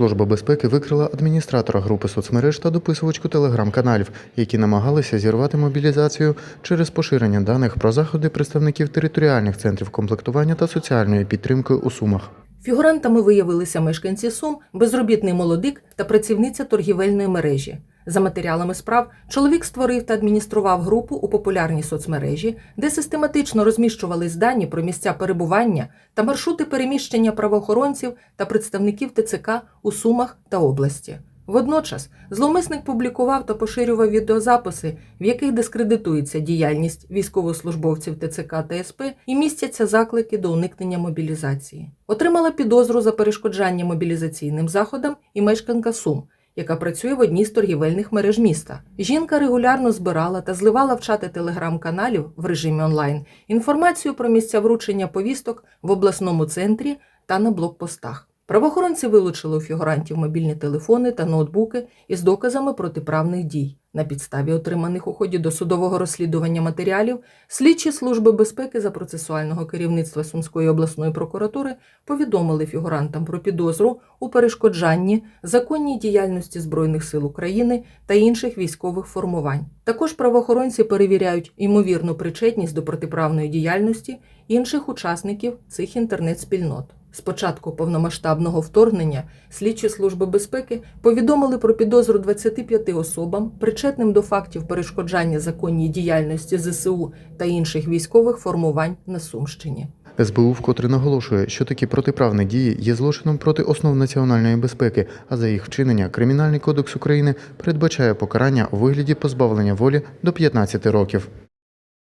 Служба безпеки викрила адміністратора групи соцмереж та дописувачку телеграм-каналів, які намагалися зірвати мобілізацію через поширення даних про заходи представників територіальних центрів комплектування та соціальної підтримки у Сумах. Фігурантами виявилися мешканці Сум, безробітний молодик та працівниця торгівельної мережі. За матеріалами справ, чоловік створив та адміністрував групу у популярній соцмережі, де систематично розміщувались дані про місця перебування та маршрути переміщення правоохоронців та представників ТЦК у Сумах та області. Водночас зловмисник публікував та поширював відеозаписи, в яких дискредитується діяльність військовослужбовців ТЦК та СП і містяться заклики до уникнення мобілізації. Отримала підозру за перешкоджання мобілізаційним заходам і мешканка Сум, яка працює в одній з торгівельних мереж міста. Жінка регулярно збирала та зливала в чати телеграм-каналів в режимі онлайн інформацію про місця вручення повісток в обласному центрі та на блокпостах. Правоохоронці вилучили у фігурантів мобільні телефони та ноутбуки із доказами протиправних дій. На підставі отриманих у ході досудового розслідування матеріалів слідчі служби безпеки за процесуального керівництва Сумської обласної прокуратури повідомили фігурантам про підозру у перешкоджанні законній діяльності Збройних сил України та інших військових формувань. Також правоохоронці перевіряють ймовірну причетність до протиправної діяльності інших учасників цих інтернет-спільнот. З початку повномасштабного вторгнення слідчі служби безпеки повідомили про підозру 25 особам, причетним до фактів перешкоджання законній діяльності ЗСУ та інших військових формувань на Сумщині. СБУ вкотре наголошує, що такі протиправні дії є злочином проти основ національної безпеки, а за їх вчинення Кримінальний кодекс України передбачає покарання у вигляді позбавлення волі до 15 років.